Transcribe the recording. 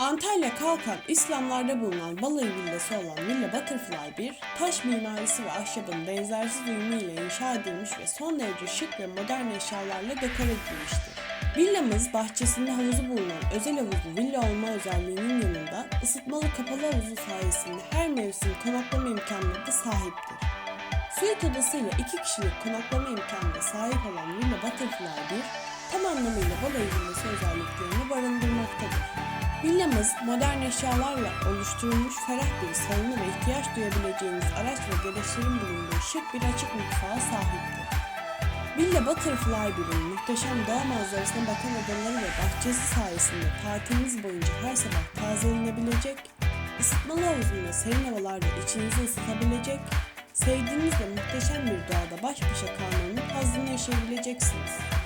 Antalya Kalkan İslamlarda bulunan balayı villası olan Villa Butterfly 1, taş mimarisi ve ahşabın benzersiz uyumu ile inşa edilmiş ve son derece şık ve modern eşyalarla dekore edilmiştir. Villamız bahçesinde havuzu bulunan özel havuzlu villa olma özelliğinin yanında ısıtmalı kapalı havuzu sayesinde her mevsim konaklama imkanına da sahiptir. Suite odasıyla iki kişilik konaklama imkanına sahip olan Villa Butterfly 1, tam anlamıyla balayı villası barındırmaktadır. Villamız modern eşyalarla oluşturulmuş ferah bir salonu ve ihtiyaç duyabileceğiniz araç ve gereçlerin bulunduğu şık bir açık mutfağa sahiptir. Villa Butterfly 1'in muhteşem doğa manzarasına bakan odaları ve bahçesi sayesinde tatiliniz boyunca her sabah tazelenebilecek, ısıtmalı havuzunda serin havalarda içinizi ısıtabilecek, sevdiğiniz ve muhteşem bir doğada baş başa kalmanın hazzını yaşayabileceksiniz.